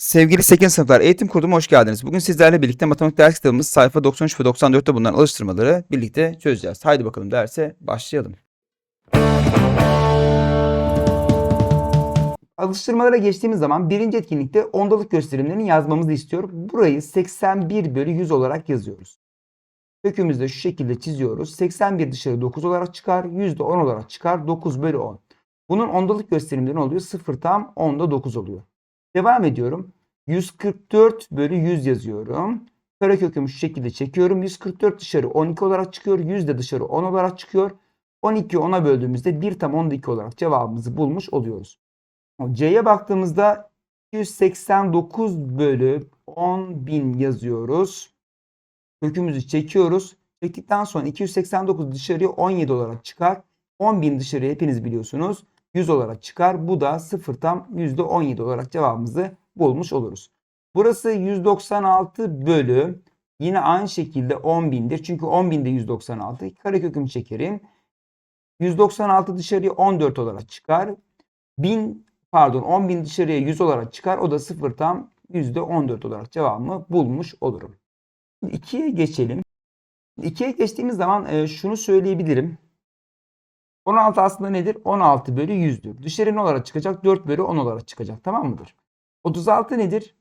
Sevgili 8. sınıflar eğitim kurduma hoş geldiniz. Bugün sizlerle birlikte matematik ders kitabımız sayfa 93 ve 94'te bulunan alıştırmaları birlikte çözeceğiz. Haydi bakalım derse başlayalım. Alıştırmalara geçtiğimiz zaman birinci etkinlikte ondalık gösterimlerini yazmamızı istiyor. Burayı 81 bölü 100 olarak yazıyoruz. Kökümüzde şu şekilde çiziyoruz. 81 dışarı 9 olarak çıkar. 100 de 10 olarak çıkar. 9 bölü 10. Bunun ondalık gösterimleri ne oluyor? 0 tam 10'da 9 oluyor. Devam ediyorum. 144 bölü 100 yazıyorum. Karekökümü şu şekilde çekiyorum. 144 dışarı 12 olarak çıkıyor. 100 de dışarı 10 olarak çıkıyor. 12'yi 10'a böldüğümüzde 1 tam 10'da 2 olarak cevabımızı bulmuş oluyoruz. C'ye baktığımızda 289 bölü 10.000 yazıyoruz. Kökümüzü çekiyoruz. Çektikten sonra 289 dışarıya 17 olarak çıkar. 10.000 dışarıya hepiniz biliyorsunuz. 100 olarak çıkar. Bu da 0 tam %17 olarak cevabımızı bulmuş oluruz. Burası 196 bölü yine aynı şekilde 10.000'dir. Çünkü 10.000 de 196. Karekökümü çekerim. 196 dışarıya 14 olarak çıkar. 1000 pardon 10.000 dışarıya 100 olarak çıkar. O da 0 tam %14 olarak cevabımı bulmuş olurum. 2'ye geçelim. 2'ye geçtiğimiz zaman e, şunu söyleyebilirim. 16 aslında nedir? 16 bölü 100'dür. Dışarı ne olarak çıkacak? 4 bölü 10 olarak çıkacak. Tamam mıdır? 36 nedir?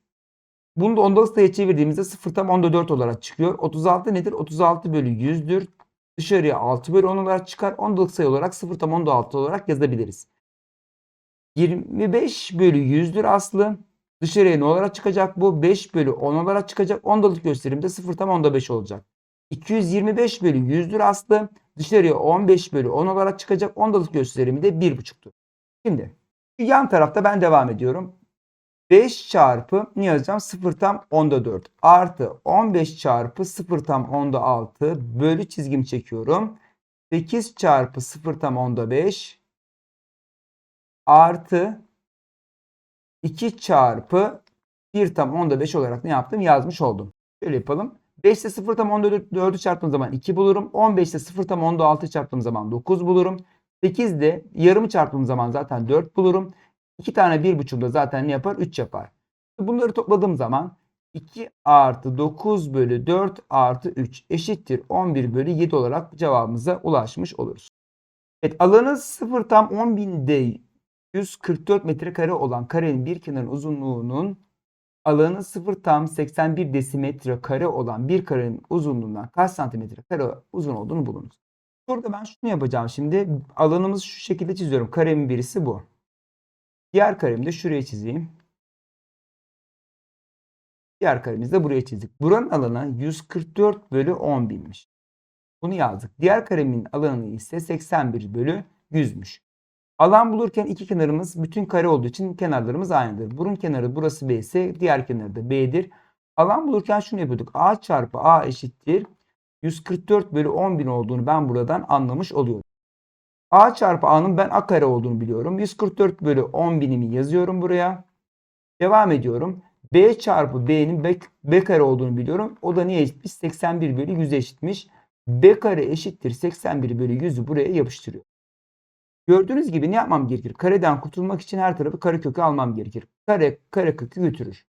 Bunu da ondalık sayıya çevirdiğimizde 0 tam onda 4 olarak çıkıyor. 36 nedir? 36 bölü 100'dür. Dışarıya 6 bölü 10 olarak çıkar. Ondalık sayı olarak 0 tam onda 6 olarak yazabiliriz. 25 bölü 100'dür aslı. Dışarıya ne olarak çıkacak bu? 5 bölü 10 olarak çıkacak. Ondalık gösterimde 0 tam onda 5 olacak. 225 bölü 100'dür aslı. Dışarıya 15 bölü 10 olarak çıkacak. Ondalık gösterimi de 1,5'tur. Şimdi yan tarafta ben devam ediyorum. 5 çarpı ne yazacağım? 0 tam onda 4 artı 15 çarpı 0 tam onda 6 bölü çizgimi çekiyorum. 8 çarpı 0 tam onda 5 artı 2 çarpı 1 tam onda 5 olarak ne yaptım? Yazmış oldum. Şöyle yapalım. 5 ile 0 tam onda 4'ü çarptığım zaman 2 bulurum. 15 ile 0 tam onda 6 çarptığım zaman 9 bulurum. 8 ile yarımı çarptığım zaman zaten 4 bulurum. 2 tane 1,5 da zaten ne yapar? 3 yapar. Bunları topladığım zaman 2 artı 9 bölü 4 artı 3 eşittir 11 bölü 7 olarak cevabımıza ulaşmış oluruz. Evet alanı 0 tam 10.000'de 144 metrekare olan karenin bir kenarın uzunluğunun alanı 0 tam 81 desimetre kare olan bir karenin uzunluğundan kaç santimetre kare uzun olduğunu bulunuz. Burada ben şunu yapacağım şimdi. Alanımızı şu şekilde çiziyorum. Karemin birisi bu. Diğer karemi de şuraya çizeyim. Diğer karemizi de buraya çizdik. Buranın alanı 144 bölü 10 binmiş. Bunu yazdık. Diğer karemin alanı ise 81 bölü 100'müş. Alan bulurken iki kenarımız bütün kare olduğu için kenarlarımız aynıdır. Burun kenarı burası B ise diğer kenarı da B'dir. Alan bulurken şunu yapıyorduk. A çarpı A eşittir. 144 bölü 10 bin olduğunu ben buradan anlamış oluyorum. A çarpı A'nın ben A kare olduğunu biliyorum. 144 bölü 10 binimi yazıyorum buraya. Devam ediyorum. B çarpı B'nin B, B kare olduğunu biliyorum. O da niye eşitmiş? 81 bölü 100'e eşitmiş. B kare eşittir 81 bölü 100'ü buraya yapıştırıyor. Gördüğünüz gibi ne yapmam gerekir? Kareden kurtulmak için her tarafı kare kökü almam gerekir. Kare kare kökü götürür.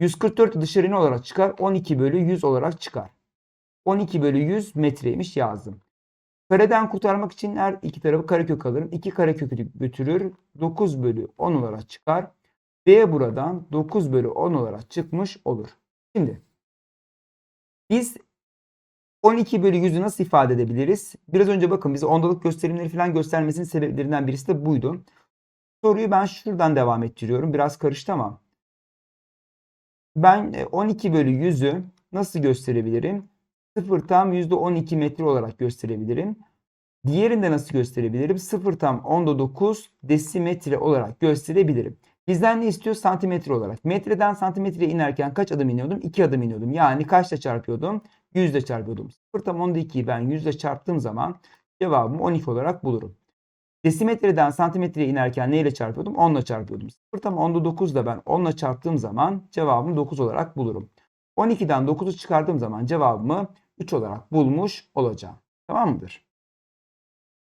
144 dışarı ne olarak çıkar? 12 bölü 100 olarak çıkar. 12 bölü 100 metreymiş yazdım. Kareden kurtarmak için her iki tarafı karekök alırım. 2 karekökü götürür. 9 bölü 10 olarak çıkar. B buradan 9 bölü 10 olarak çıkmış olur. Şimdi biz 12 bölü 100'ü nasıl ifade edebiliriz? Biraz önce bakın bize ondalık gösterimleri falan göstermesinin sebeplerinden birisi de buydu. Soruyu ben şuradan devam ettiriyorum. Biraz karıştı ama. Ben 12 bölü 100'ü nasıl gösterebilirim? 0 tam %12 metre olarak gösterebilirim. Diğerinde nasıl gösterebilirim? 0 tam onda 9 desimetre olarak gösterebilirim. Bizden ne istiyor? Santimetre olarak. Metreden santimetreye inerken kaç adım iniyordum? 2 adım iniyordum. Yani kaçla çarpıyordum? 100 ile çarpıyordum. 0 tam onda 2'yi ben 100 ile çarptığım zaman cevabımı 12 olarak bulurum. Desimetreden santimetreye inerken neyle çarpıyordum? 10 ile çarpıyordum. 0 tam onda 9 da ben 10 ile çarptığım zaman cevabımı 9 olarak bulurum. 12'den 9'u çıkardığım zaman cevabımı 3 olarak bulmuş olacağım. Tamam mıdır?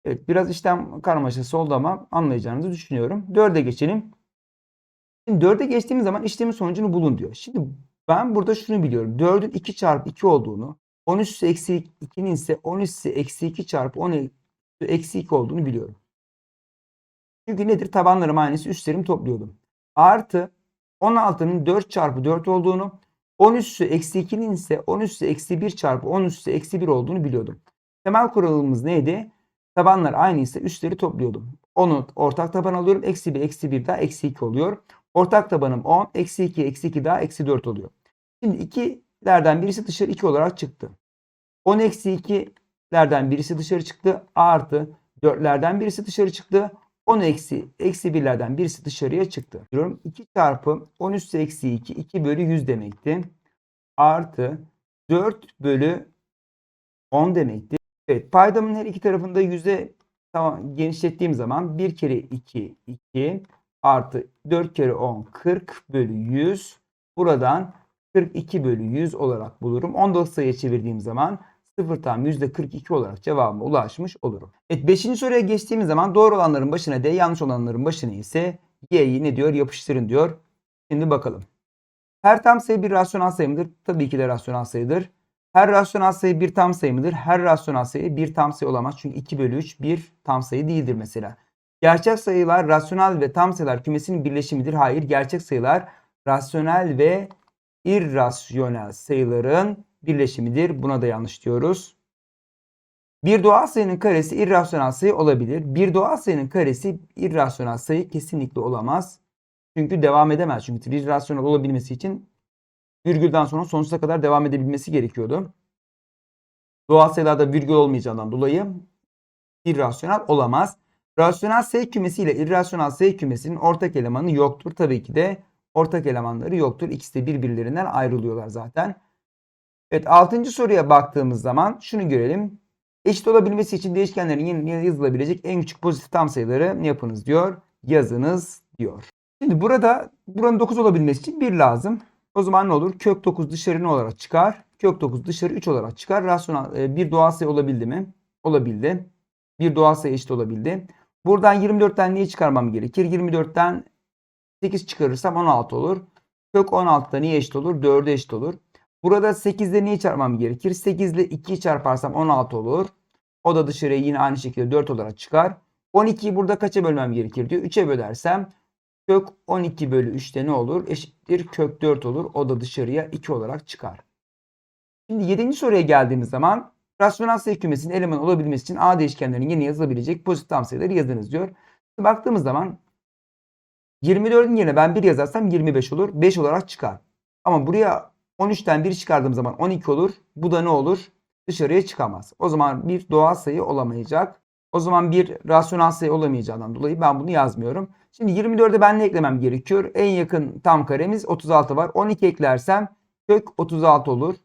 Evet biraz işlem karmaşası oldu ama anlayacağınızı düşünüyorum. 4'e geçelim. Şimdi 4'e geçtiğimiz zaman işlemin sonucunu bulun diyor. Şimdi ben burada şunu biliyorum. 4'ün 2 çarpı 2 olduğunu, 10 üssü eksi 2'nin ise 10 üssü eksi 2 çarpı 10 üssü eksi 2 olduğunu biliyorum. Çünkü nedir? Tabanlarım aynısı üstlerimi topluyordum. Artı 16'nın 4 çarpı 4 olduğunu, 10 üssü eksi 2'nin ise 10 üssü eksi 1 çarpı 10 üssü eksi 1 olduğunu biliyordum. Temel kuralımız neydi? Tabanlar aynıysa üstleri topluyordum. 10'u ortak taban alıyorum. Eksi 1, eksi 1 daha eksi 2 oluyor. Ortak tabanım 10. Eksi 2, eksi 2 daha eksi 4 oluyor. Şimdi 2'lerden birisi dışarı 2 olarak çıktı. 10 eksi 2'lerden birisi dışarı çıktı. Artı 4'lerden birisi dışarı çıktı. 10 eksi eksi 1'lerden birisi dışarıya çıktı. Diyorum 2 çarpı 10 üssü eksi 2 2 bölü 100 demekti. Artı 4 bölü 10 demekti. Evet paydamın her iki tarafında yüzde tamam, genişlettiğim zaman 1 kere 2 2 artı 4 kere 10 40 bölü 100 buradan 42 bölü 100 olarak bulurum. 14 sayıya çevirdiğim zaman 0 tam %42 olarak cevabıma ulaşmış olurum. Evet 5. soruya geçtiğimiz zaman doğru olanların başına D yanlış olanların başına ise Y'yi ne diyor yapıştırın diyor. Şimdi bakalım. Her tam sayı bir rasyonel sayı mıdır? Tabii ki de rasyonel sayıdır. Her rasyonel sayı bir tam sayı mıdır? Her rasyonel sayı bir tam sayı olamaz. Çünkü 2 bölü 3 bir tam sayı değildir mesela. Gerçek sayılar rasyonel ve tam sayılar kümesinin birleşimidir. Hayır gerçek sayılar rasyonel ve irrasyonel sayıların birleşimidir. Buna da yanlış diyoruz. Bir doğal sayının karesi irrasyonel sayı olabilir. Bir doğal sayının karesi irrasyonel sayı kesinlikle olamaz. Çünkü devam edemez. Çünkü irrasyonel olabilmesi için virgülden sonra sonsuza kadar devam edebilmesi gerekiyordu. Doğal sayılarda virgül olmayacağından dolayı irrasyonel olamaz. Rasyonel sayı kümesi ile irrasyonel sayı kümesinin ortak elemanı yoktur. Tabii ki de ortak elemanları yoktur. İkisi de birbirlerinden ayrılıyorlar zaten. Evet 6. soruya baktığımız zaman şunu görelim. Eşit olabilmesi için değişkenlerin yerine yazılabilecek en küçük pozitif tam sayıları yapınız diyor. Yazınız diyor. Şimdi burada buranın 9 olabilmesi için 1 lazım. O zaman ne olur? Kök 9 dışarı ne olarak çıkar? Kök 9 dışarı 3 olarak çıkar. Rasyonel e, bir doğal sayı olabildi mi? Olabildi. Bir doğal sayı eşit olabildi. Buradan 24'ten neyi çıkarmam gerekir? 24'ten 8 çıkarırsam 16 olur. Kök 16'da niye eşit olur? 4'e eşit olur. Burada 8'de neyi çarpmam gerekir? 8 ile 2'yi çarparsam 16 olur. O da dışarıya yine aynı şekilde 4 olarak çıkar. 12'yi burada kaça bölmem gerekir diyor. 3'e bölersem kök 12 bölü 3'te ne olur? Eşittir kök 4 olur. O da dışarıya 2 olarak çıkar. Şimdi 7. soruya geldiğimiz zaman rasyonel sayı kümesinin eleman olabilmesi için A değişkenlerinin yerine yazılabilecek pozitif tam sayıları yazınız diyor. Şimdi baktığımız zaman 24'ün yerine ben 1 yazarsam 25 olur. 5 olarak çıkar. Ama buraya 13'ten 1 çıkardığım zaman 12 olur. Bu da ne olur? Dışarıya çıkamaz. O zaman bir doğal sayı olamayacak. O zaman bir rasyonel sayı olamayacağından dolayı ben bunu yazmıyorum. Şimdi 24'e ben ne eklemem gerekiyor? En yakın tam karemiz 36 var. 12 eklersem kök 36 olur.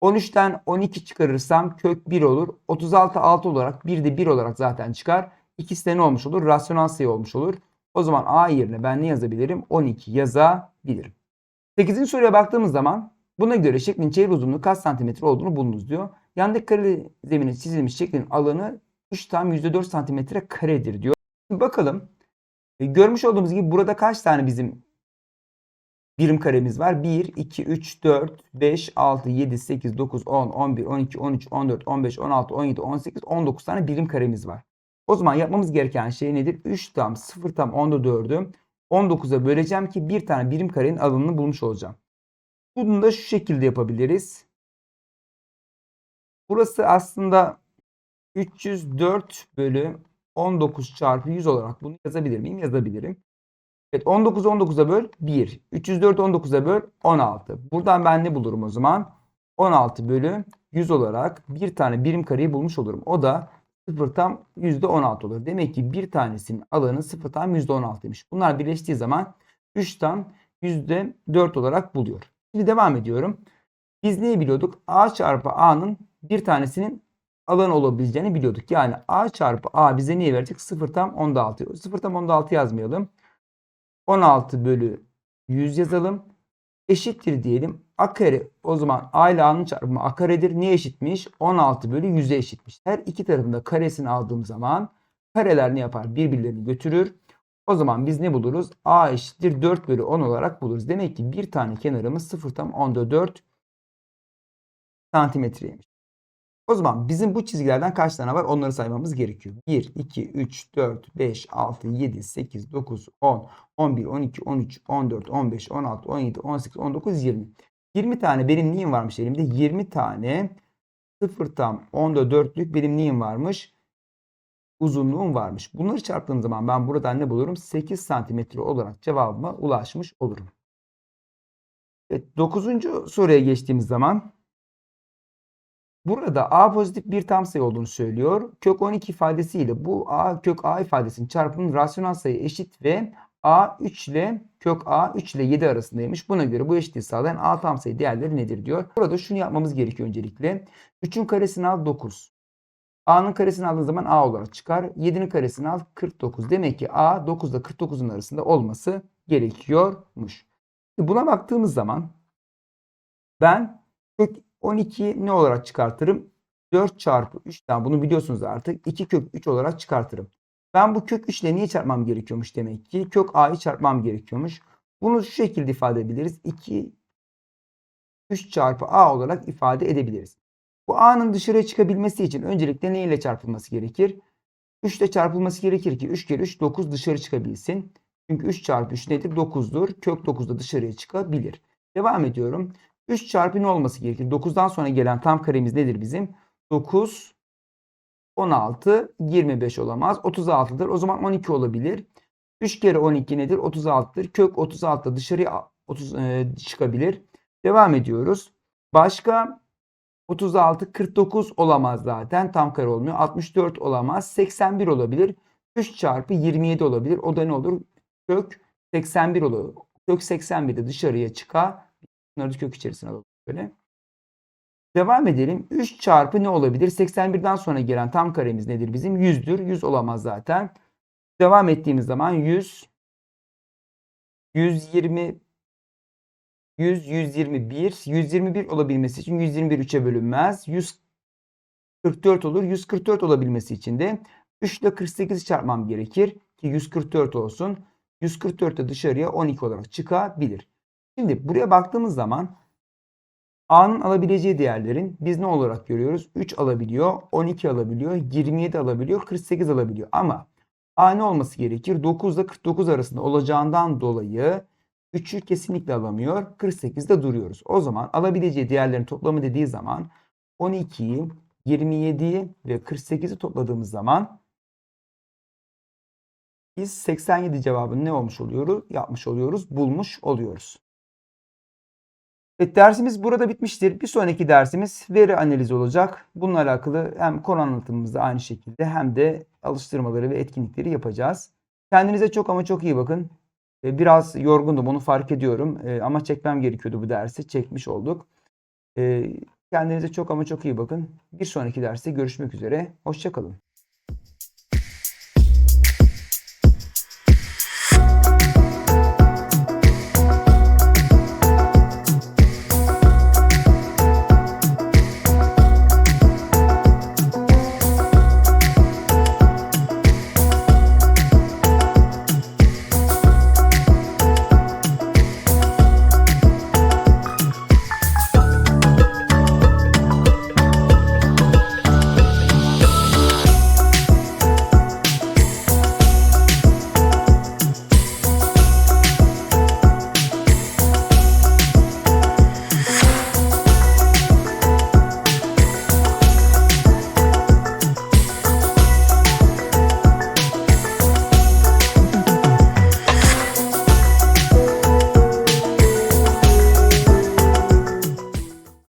13'ten 12 çıkarırsam kök 1 olur. 36 6 olarak 1 de 1 olarak zaten çıkar. İkisi de ne olmuş olur? Rasyonel sayı olmuş olur. O zaman A yerine ben ne yazabilirim? 12 yazabilirim. 8. soruya baktığımız zaman buna göre şeklin çevre uzunluğu kaç santimetre olduğunu bulunuz diyor. Yandaki kare zemine çizilmiş şeklin alanı 3 tam %4 santimetre karedir diyor. Bakalım. E, görmüş olduğumuz gibi burada kaç tane bizim birim karemiz var? 1, 2, 3, 4, 5, 6, 7, 8, 9, 10, 11, 12, 13, 14, 15, 16, 17, 18, 19 tane birim karemiz var. O zaman yapmamız gereken şey nedir? 3 tam 0 tam 10'da 4'ü 19'a böleceğim ki bir tane birim karenin alanını bulmuş olacağım. Bunu da şu şekilde yapabiliriz. Burası aslında 304 bölü 19 çarpı 100 olarak bunu yazabilir miyim? Yazabilirim. Evet 19 19'a böl 1. 304 19'a böl 16. Buradan ben ne bulurum o zaman? 16 bölü 100 olarak bir tane birim kareyi bulmuş olurum. O da 0 tam %16 olur. Demek ki bir tanesinin alanı 0 tam %16'ymış. Bunlar birleştiği zaman 3 tam %4 olarak buluyor. Şimdi devam ediyorum. Biz neyi biliyorduk? A çarpı A'nın bir tanesinin alan olabileceğini biliyorduk. Yani A çarpı A bize neyi verecek? 0 tam 10'da 6. 0 tam 10'da 6 yazmayalım. 16 bölü 100 yazalım. Eşittir diyelim. A kare o zaman A ile A'nın çarpımı A karedir. Ne eşitmiş? 16 bölü 100'e eşitmiş. Her iki tarafında karesini aldığım zaman kareler ne yapar? Birbirlerini götürür. O zaman biz ne buluruz? A eşittir 4 bölü 10 olarak buluruz. Demek ki bir tane kenarımız 0 tam onda 4 santimetreymiş. O zaman bizim bu çizgilerden kaç tane var? Onları saymamız gerekiyor. 1, 2, 3, 4, 5, 6, 7, 8, 9, 10, 11, 12, 13, 14, 15, 16, 17, 18, 19, 20. 20 tane benim neyim varmış elimde? 20 tane 0 tam onda 4'lük benim neyim varmış? Uzunluğum varmış. Bunları çarptığım zaman ben buradan ne bulurum? 8 santimetre olarak cevabıma ulaşmış olurum. Evet, 9. soruya geçtiğimiz zaman Burada a pozitif bir tam sayı olduğunu söylüyor. Kök 12 ifadesiyle bu a kök a ifadesinin çarpımının rasyonel sayı eşit ve a 3 ile kök a 3 ile 7 arasındaymış. Buna göre bu eşitliği sağlayan a tam sayı değerleri nedir diyor. Burada şunu yapmamız gerekiyor öncelikle. 3'ün karesini al 9. a'nın karesini aldığın zaman a olarak çıkar. 7'nin karesini al 49. Demek ki a 9 ile 49'un arasında olması gerekiyormuş. Buna baktığımız zaman ben kök 12 ne olarak çıkartırım? 4 çarpı 3'ten bunu biliyorsunuz artık. 2 kök 3 olarak çıkartırım. Ben bu kök 3 ile niye çarpmam gerekiyormuş demek ki? Kök a'yı çarpmam gerekiyormuş. Bunu şu şekilde ifade edebiliriz. 2 3 çarpı a olarak ifade edebiliriz. Bu a'nın dışarıya çıkabilmesi için öncelikle ne ile çarpılması gerekir? 3 ile çarpılması gerekir ki 3 kere 3 9 dışarı çıkabilsin. Çünkü 3 çarpı 3 nedir? 9'dur. Kök 9 da dışarıya çıkabilir. Devam ediyorum. 3 çarpı ne olması gerekir? 9'dan sonra gelen tam karemiz nedir bizim? 9, 16, 25 olamaz. 36'dır. O zaman 12 olabilir. 3 kere 12 nedir? 36'dır. Kök 36 da dışarıya 30, e, çıkabilir. Devam ediyoruz. Başka 36, 49 olamaz zaten. Tam kare olmuyor. 64 olamaz. 81 olabilir. 3 çarpı 27 olabilir. O da ne olur? Kök 81 olur. Kök 81 de dışarıya çıkar. Bunları kök içerisine alalım böyle. Devam edelim. 3 çarpı ne olabilir? 81'den sonra gelen tam karemiz nedir bizim? 100'dür. 100 olamaz zaten. Devam ettiğimiz zaman 100 120 100 121 121 olabilmesi için 121 3'e bölünmez. 144 olur. 144 olabilmesi için de 3 ile 48'i çarpmam gerekir ki 144 olsun. 144 de dışarıya 12 olarak çıkabilir. Şimdi buraya baktığımız zaman A'nın alabileceği değerlerin biz ne olarak görüyoruz? 3 alabiliyor, 12 alabiliyor, 27 alabiliyor, 48 alabiliyor. Ama A ne olması gerekir? 9 ile 49 arasında olacağından dolayı 3'ü kesinlikle alamıyor. 48'de duruyoruz. O zaman alabileceği değerlerin toplamı dediği zaman 12'yi, 27'yi ve 48'i topladığımız zaman biz 87 cevabını ne olmuş oluyoruz? Yapmış oluyoruz, bulmuş oluyoruz. Evet, dersimiz burada bitmiştir. Bir sonraki dersimiz veri analizi olacak. Bununla alakalı hem konu anlatımımızda aynı şekilde hem de alıştırmaları ve etkinlikleri yapacağız. Kendinize çok ama çok iyi bakın. Ee, Biraz yorgundum onu fark ediyorum Ee, ama çekmem gerekiyordu bu dersi. Çekmiş olduk. Ee, Kendinize çok ama çok iyi bakın. Bir sonraki derste görüşmek üzere. Hoşçakalın.